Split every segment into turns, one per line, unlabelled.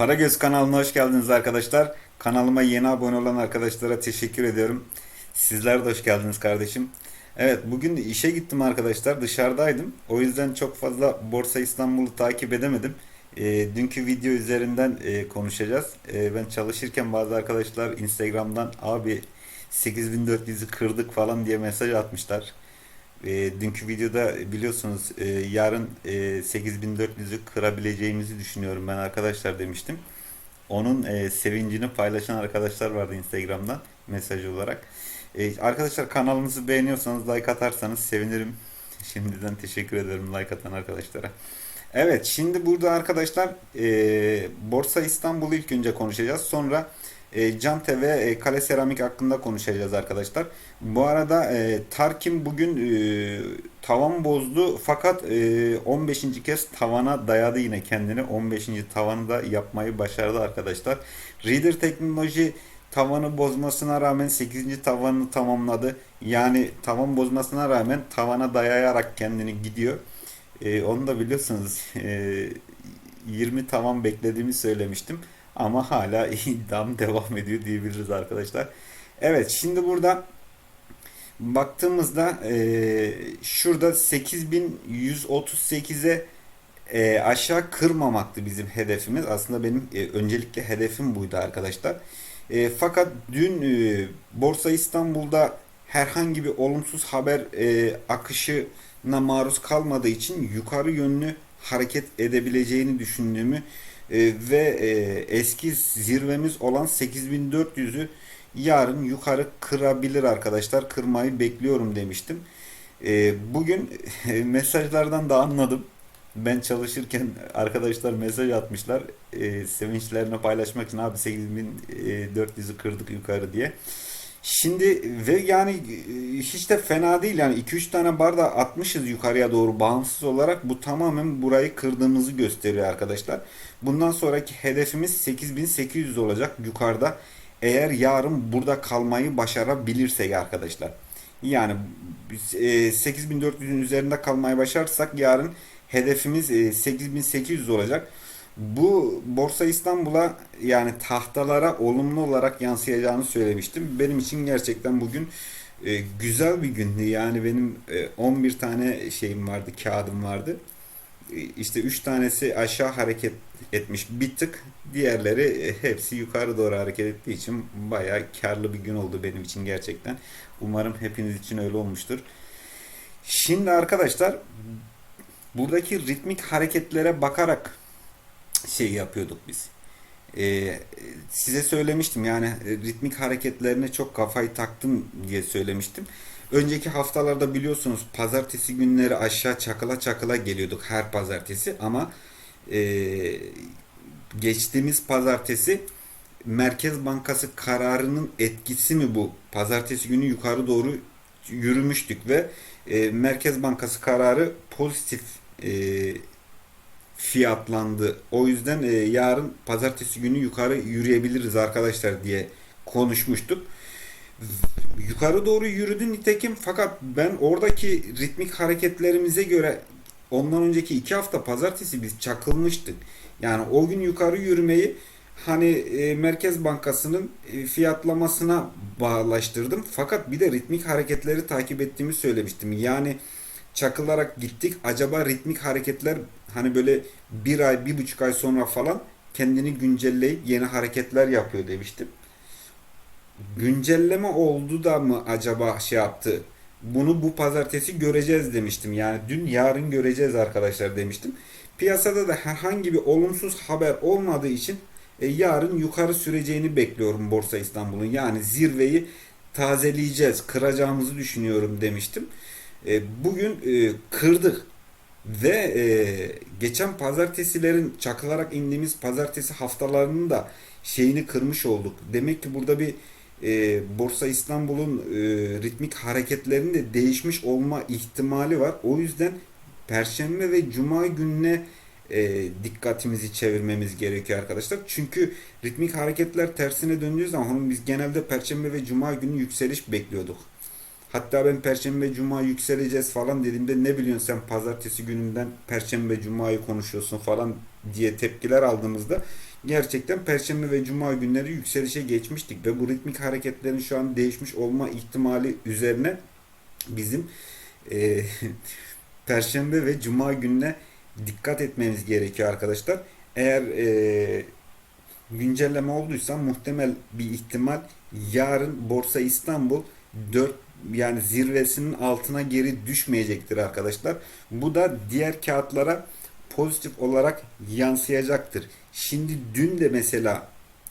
Paragöz kanalına hoş geldiniz arkadaşlar. Kanalıma yeni abone olan arkadaşlara teşekkür ediyorum. Sizler de hoş geldiniz kardeşim. Evet bugün işe gittim arkadaşlar. Dışarıdaydım. O yüzden çok fazla Borsa İstanbul'u takip edemedim. E, dünkü video üzerinden e, konuşacağız. E, ben çalışırken bazı arkadaşlar Instagram'dan abi 8400'ü kırdık falan diye mesaj atmışlar. E, dünkü videoda biliyorsunuz e, yarın e, 8400'ü kırabileceğimizi düşünüyorum ben arkadaşlar demiştim. Onun e, sevincini paylaşan arkadaşlar vardı Instagram'dan mesaj olarak. E, arkadaşlar kanalımızı beğeniyorsanız like atarsanız sevinirim. Şimdiden teşekkür ederim like atan arkadaşlara. Evet şimdi burada arkadaşlar e, Borsa İstanbul'u ilk önce konuşacağız. Sonra e, Cante ve e, Kale Seramik hakkında konuşacağız arkadaşlar. Bu arada e, Tarkim bugün e, tavan bozdu fakat e, 15. kez tavana dayadı yine kendini. 15. tavanı da yapmayı başardı arkadaşlar. Reader Teknoloji tavanı bozmasına rağmen 8. tavanını tamamladı. Yani tavan bozmasına rağmen tavana dayayarak kendini gidiyor. E, onu da biliyorsunuz e, 20 tavan beklediğimi söylemiştim. Ama hala iddiam devam ediyor diyebiliriz arkadaşlar. Evet şimdi burada baktığımızda e, şurada 8138'e e, aşağı kırmamaktı bizim hedefimiz. Aslında benim e, öncelikle hedefim buydu arkadaşlar. E, fakat dün e, Borsa İstanbul'da herhangi bir olumsuz haber e, akışına maruz kalmadığı için yukarı yönlü hareket edebileceğini düşündüğümü e, ve e, eski zirvemiz olan 8400'ü yarın yukarı kırabilir arkadaşlar. Kırmayı bekliyorum demiştim. E, bugün e, mesajlardan da anladım. Ben çalışırken arkadaşlar mesaj atmışlar. Sevinçlerini paylaşmak için abi 8400'ü kırdık yukarı diye. Şimdi ve yani e, hiç de fena değil yani 2-3 tane barda atmışız yukarıya doğru bağımsız olarak bu tamamen burayı kırdığımızı gösteriyor arkadaşlar. Bundan sonraki hedefimiz 8800 olacak yukarıda. Eğer yarın burada kalmayı başarabilirsek arkadaşlar. Yani biz, e, 8400'ün üzerinde kalmayı başarırsak yarın hedefimiz e, 8800 olacak. Bu Borsa İstanbul'a yani tahtalara olumlu olarak yansıyacağını söylemiştim. Benim için gerçekten bugün e, güzel bir gündü. Yani benim e, 11 tane şeyim vardı, kağıdım vardı. E, işte 3 tanesi aşağı hareket etmiş bir tık. Diğerleri e, hepsi yukarı doğru hareket ettiği için bayağı karlı bir gün oldu benim için gerçekten. Umarım hepiniz için öyle olmuştur. Şimdi arkadaşlar buradaki ritmik hareketlere bakarak şey yapıyorduk biz. Ee, size söylemiştim yani e, ritmik hareketlerine çok kafayı taktım diye söylemiştim. Önceki haftalarda biliyorsunuz pazartesi günleri aşağı çakıla çakıla geliyorduk her pazartesi ama e, geçtiğimiz pazartesi Merkez Bankası kararının etkisi mi bu? Pazartesi günü yukarı doğru yürümüştük ve e, Merkez Bankası kararı pozitif e, fiyatlandı. O yüzden e, yarın pazartesi günü yukarı yürüyebiliriz arkadaşlar diye konuşmuştuk. Yukarı doğru yürüdü nitekim fakat ben oradaki ritmik hareketlerimize göre ondan önceki iki hafta pazartesi biz çakılmıştık. Yani o gün yukarı yürümeyi hani e, Merkez Bankası'nın e, fiyatlamasına bağlaştırdım. Fakat bir de ritmik hareketleri takip ettiğimi söylemiştim. Yani çakılarak gittik. Acaba ritmik hareketler hani böyle bir ay, bir buçuk ay sonra falan kendini güncelleyip yeni hareketler yapıyor demiştim. Güncelleme oldu da mı acaba şey yaptı? Bunu bu pazartesi göreceğiz demiştim. Yani dün yarın göreceğiz arkadaşlar demiştim. Piyasada da herhangi bir olumsuz haber olmadığı için e, yarın yukarı süreceğini bekliyorum Borsa İstanbul'un. Yani zirveyi tazeleyeceğiz, kıracağımızı düşünüyorum demiştim. E, bugün e, kırdık ve e, geçen pazartesilerin çakılarak indiğimiz pazartesi haftalarının da şeyini kırmış olduk. Demek ki burada bir e, Borsa İstanbul'un e, ritmik hareketlerinin de değişmiş olma ihtimali var. O yüzden Perşembe ve Cuma gününe e, dikkatimizi çevirmemiz gerekiyor arkadaşlar. Çünkü ritmik hareketler tersine döndüğü zaman biz genelde Perşembe ve Cuma günü yükseliş bekliyorduk. Hatta ben Perşembe Cuma yükseleceğiz falan dediğimde ne biliyorsun sen pazartesi gününden Perşembe Cuma'yı konuşuyorsun falan diye tepkiler aldığımızda gerçekten Perşembe ve Cuma günleri yükselişe geçmiştik ve bu ritmik hareketlerin şu an değişmiş olma ihtimali üzerine bizim e, Perşembe ve Cuma gününe dikkat etmemiz gerekiyor arkadaşlar. Eğer e, güncelleme olduysa muhtemel bir ihtimal yarın Borsa İstanbul 4 yani zirvesinin altına geri düşmeyecektir arkadaşlar. Bu da diğer kağıtlara pozitif olarak yansıyacaktır. Şimdi dün de mesela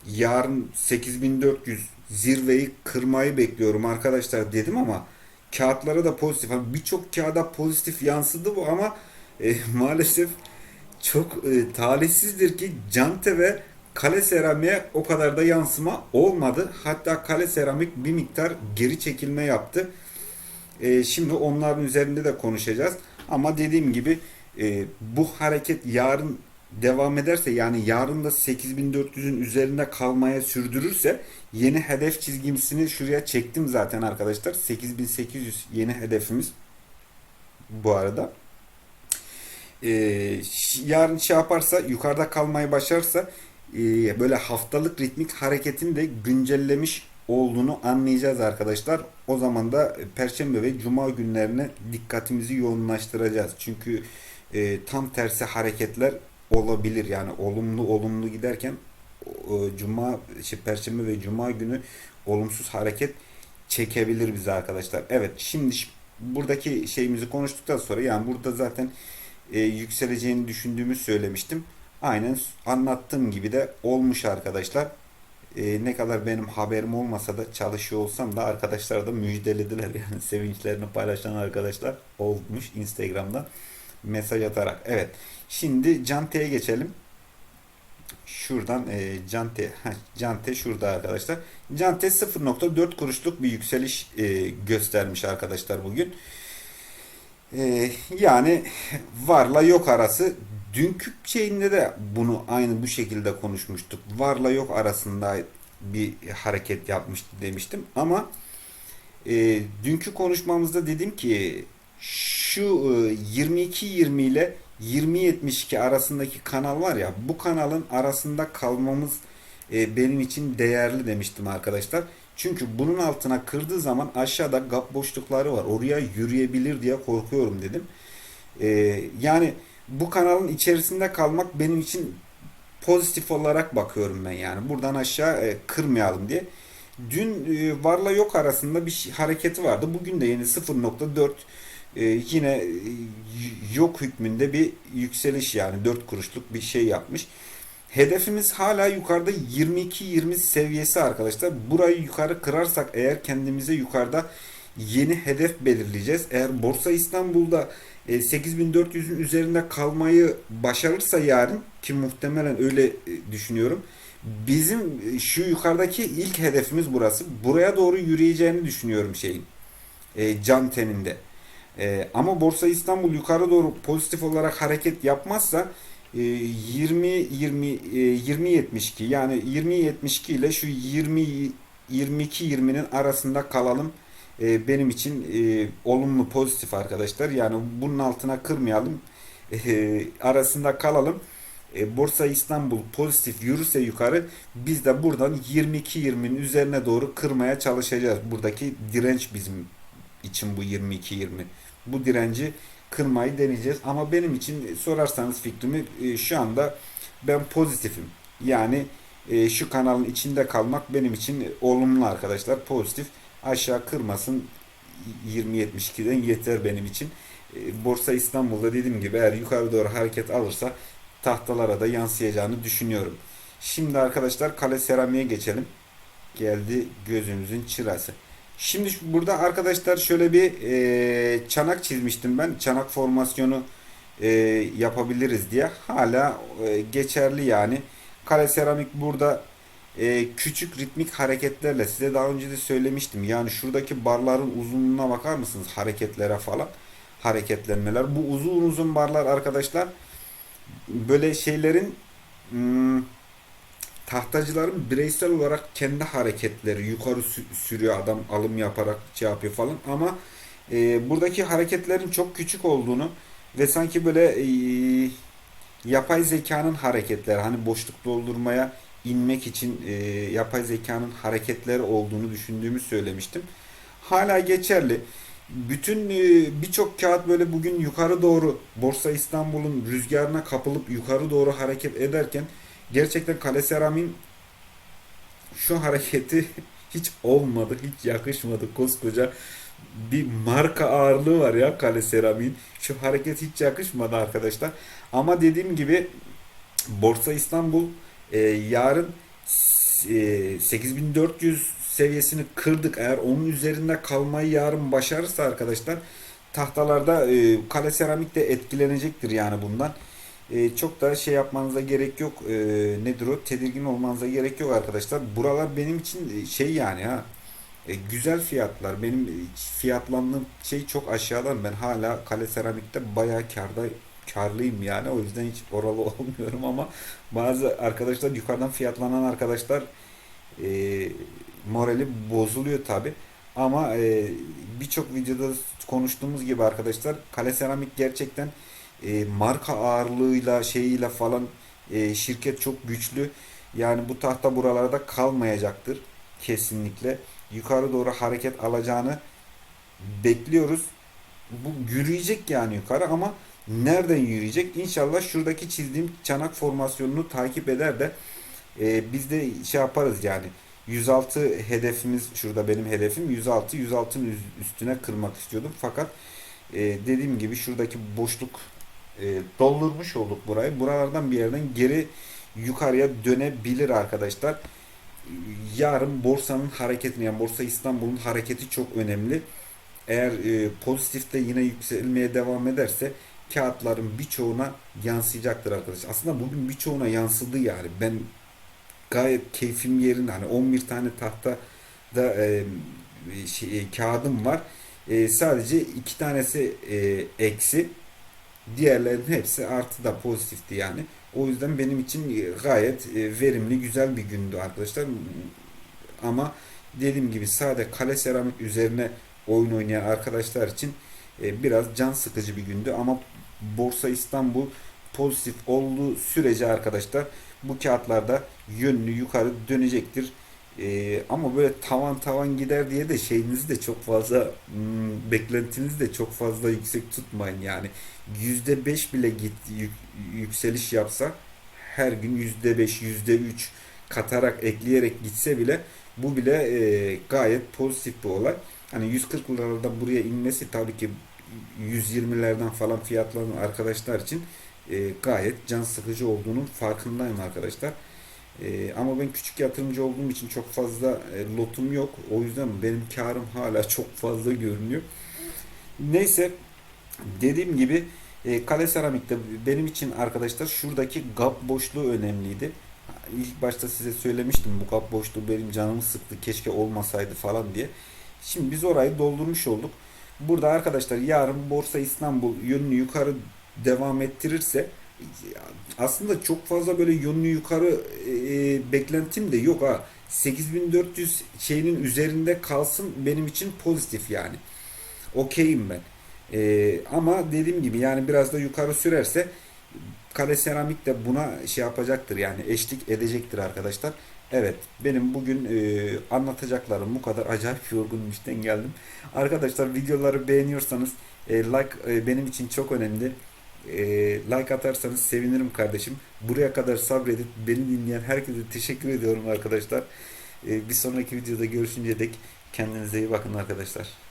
yarın 8400 zirveyi kırmayı bekliyorum arkadaşlar dedim ama kağıtlara da pozitif. Hani Birçok kağıda pozitif yansıdı bu ama e, maalesef çok e, talihsizdir ki Cante ve Kale Seramik'e o kadar da yansıma olmadı. Hatta Kale Seramik bir miktar geri çekilme yaptı. E, şimdi onların üzerinde de konuşacağız. Ama dediğim gibi e, bu hareket yarın devam ederse yani yarın da 8400'ün üzerinde kalmaya sürdürürse yeni hedef çizgimsini şuraya çektim zaten arkadaşlar. 8800 yeni hedefimiz bu arada. Ee, yarın şey yaparsa yukarıda kalmayı başarsa böyle haftalık ritmik hareketin de güncellemiş olduğunu anlayacağız arkadaşlar. O zaman da Perşembe ve Cuma günlerine dikkatimizi yoğunlaştıracağız. Çünkü e, tam tersi hareketler olabilir. Yani olumlu olumlu giderken o, Cuma, şey, Perşembe ve Cuma günü olumsuz hareket çekebilir bize arkadaşlar. Evet şimdi buradaki şeyimizi konuştuktan sonra yani burada zaten e, yükseleceğini düşündüğümü söylemiştim. Aynen anlattığım gibi de olmuş arkadaşlar. E, ne kadar benim haberim olmasa da çalışıyor olsam da arkadaşlar da müjdelediler yani sevinçlerini paylaşan arkadaşlar olmuş Instagram'dan mesaj atarak. Evet. Şimdi Cante'ye geçelim. Şuradan e, Cante, Cante şurada arkadaşlar. Cante 0.4 kuruşluk bir yükseliş e, göstermiş arkadaşlar bugün. E, yani varla yok arası dünkü şeyinde de bunu aynı bu şekilde konuşmuştuk. Varla yok arasında bir hareket yapmıştı demiştim ama e, dünkü konuşmamızda dedim ki şu e, 22-20 ile 20-72 arasındaki kanal var ya bu kanalın arasında kalmamız e, benim için değerli demiştim arkadaşlar. Çünkü bunun altına kırdığı zaman aşağıda gap boşlukları var. Oraya yürüyebilir diye korkuyorum dedim. E, yani bu kanalın içerisinde kalmak benim için pozitif olarak bakıyorum ben yani. Buradan aşağı e, kırmayalım diye. Dün e, varla yok arasında bir şey- hareketi vardı. Bugün de yeni 0.4 e, yine e, yok hükmünde bir yükseliş yani 4 kuruşluk bir şey yapmış. Hedefimiz hala yukarıda 22-20 seviyesi arkadaşlar. Burayı yukarı kırarsak eğer kendimize yukarıda yeni hedef belirleyeceğiz. Eğer Borsa İstanbul'da e, 8400'ün üzerinde kalmayı başarırsa yarın ki muhtemelen öyle e, düşünüyorum. Bizim e, şu yukarıdaki ilk hedefimiz burası. Buraya doğru yürüyeceğini düşünüyorum şeyin. E, can teninde. E, ama Borsa İstanbul yukarı doğru pozitif olarak hareket yapmazsa e, 20 20 e, 20 72 yani 20 72 ile şu 20 22 20'nin arasında kalalım. E, benim için e, olumlu pozitif arkadaşlar. Yani bunun altına kırmayalım. E, arasında kalalım. E, Borsa İstanbul pozitif yürürse yukarı biz de buradan 22-20'nin üzerine doğru kırmaya çalışacağız. Buradaki direnç bizim için bu 22-20. Bu direnci kırmayı deneyeceğiz. Ama benim için sorarsanız fikrimi e, şu anda ben pozitifim. Yani e, şu kanalın içinde kalmak benim için olumlu arkadaşlar. Pozitif. Aşağı kırmasın 20.72'den yeter benim için. E, Borsa İstanbul'da dediğim gibi eğer yukarı doğru hareket alırsa tahtalara da yansıyacağını düşünüyorum. Şimdi arkadaşlar kale seramiğe geçelim. Geldi gözümüzün çırası. Şimdi burada arkadaşlar şöyle bir e, çanak çizmiştim ben. Çanak formasyonu e, yapabiliriz diye. Hala e, geçerli yani. Kale seramik burada e, küçük ritmik hareketlerle size daha önce de söylemiştim. Yani şuradaki barların uzunluğuna bakar mısınız? Hareketlere falan. Hareketlenmeler. Bu uzun uzun barlar arkadaşlar böyle şeylerin hmm, tahtacıların bireysel olarak kendi hareketleri yukarı sü- sürüyor adam alım yaparak şey yapıyor falan ama e, buradaki hareketlerin çok küçük olduğunu ve sanki böyle e, yapay zekanın hareketleri hani boşluk doldurmaya inmek için e, yapay zekanın hareketleri olduğunu düşündüğümü söylemiştim. Hala geçerli. Bütün e, birçok kağıt böyle bugün yukarı doğru Borsa İstanbul'un rüzgarına kapılıp yukarı doğru hareket ederken gerçekten Kale Seramik'in şu hareketi hiç olmadı, hiç yakışmadı. Koskoca bir marka ağırlığı var ya Kale Seramik'in. Şu hareket hiç yakışmadı arkadaşlar. Ama dediğim gibi Borsa İstanbul e, yarın e, 8400 seviyesini kırdık. Eğer onun üzerinde kalmayı yarın başarırsa arkadaşlar tahtalarda e, Kale Seramik de etkilenecektir yani bundan. E, çok da şey yapmanıza gerek yok. E, nedir o? Tedirgin olmanıza gerek yok arkadaşlar. Buralar benim için şey yani ha. E, güzel fiyatlar. Benim fiyatlandığım şey çok aşağıdan. Ben hala Kale Seramik'te bayağı karda karlıyım yani. O yüzden hiç oralı olmuyorum ama bazı arkadaşlar yukarıdan fiyatlanan arkadaşlar e, morali bozuluyor tabi. Ama e, birçok videoda konuştuğumuz gibi arkadaşlar Kale Seramik gerçekten e, marka ağırlığıyla şeyiyle falan e, şirket çok güçlü. Yani bu tahta buralarda kalmayacaktır kesinlikle. Yukarı doğru hareket alacağını bekliyoruz. Bu yürüyecek yani yukarı ama nereden yürüyecek? İnşallah şuradaki çizdiğim çanak formasyonunu takip eder de e, biz de şey yaparız yani. 106 hedefimiz şurada benim hedefim 106 106'ın üstüne kırmak istiyordum fakat e, dediğim gibi şuradaki boşluk e, doldurmuş olduk burayı buralardan bir yerden geri yukarıya dönebilir arkadaşlar yarın borsanın hareketini yani Borsa İstanbul'un hareketi çok önemli eğer e, pozitifte yine yükselmeye devam ederse kağıtların birçoğuna yansıyacaktır arkadaşlar aslında bugün birçoğuna yansıdı yani ben gayet keyfim yerinde. Hani 11 tane tahta da e, şey, e, kağıdım var. E, sadece iki tanesi e, eksi. Diğerlerinin hepsi artı da pozitifti yani. O yüzden benim için gayet e, verimli, güzel bir gündü arkadaşlar. Ama dediğim gibi sade kale seramik üzerine oyun oynayan arkadaşlar için e, biraz can sıkıcı bir gündü. Ama Borsa İstanbul pozitif olduğu sürece arkadaşlar bu kağıtlarda yönlü yukarı dönecektir. Ee, ama böyle tavan tavan gider diye de şeyinizi de çok fazla hmm, beklentinizi de çok fazla yüksek tutmayın yani yüzde beş bile git yük, yükseliş yapsa her gün yüzde beş yüzde üç katarak ekleyerek gitse bile bu bile e, gayet pozitif bir olay. Hani 140 liralardan buraya inmesi tabii ki 120'lerden falan fiyatlanan arkadaşlar için e, gayet can sıkıcı olduğunun farkındayım arkadaşlar. E, ama ben küçük yatırımcı olduğum için çok fazla e, lotum yok. O yüzden benim karım hala çok fazla görünüyor. Neyse dediğim gibi e, kale seramikte benim için arkadaşlar şuradaki gap boşluğu önemliydi. İlk başta size söylemiştim bu gap boşluğu benim canımı sıktı keşke olmasaydı falan diye. Şimdi biz orayı doldurmuş olduk. Burada arkadaşlar yarın Borsa İstanbul yönünü yukarı devam ettirirse aslında çok fazla böyle yönlü yukarı e, beklentim de yok ha. 8400 şeyinin üzerinde kalsın benim için pozitif yani. Okeyim ben. E, ama dediğim gibi yani biraz da yukarı sürerse kale seramik de buna şey yapacaktır yani eşlik edecektir arkadaşlar. Evet benim bugün e, anlatacaklarım bu kadar acayip yorgun işten geldim. Arkadaşlar videoları beğeniyorsanız e, like e, benim için çok önemli. E, like atarsanız sevinirim kardeşim. Buraya kadar sabredip beni dinleyen herkese teşekkür ediyorum arkadaşlar. E, bir sonraki videoda görüşünce dek kendinize iyi bakın arkadaşlar.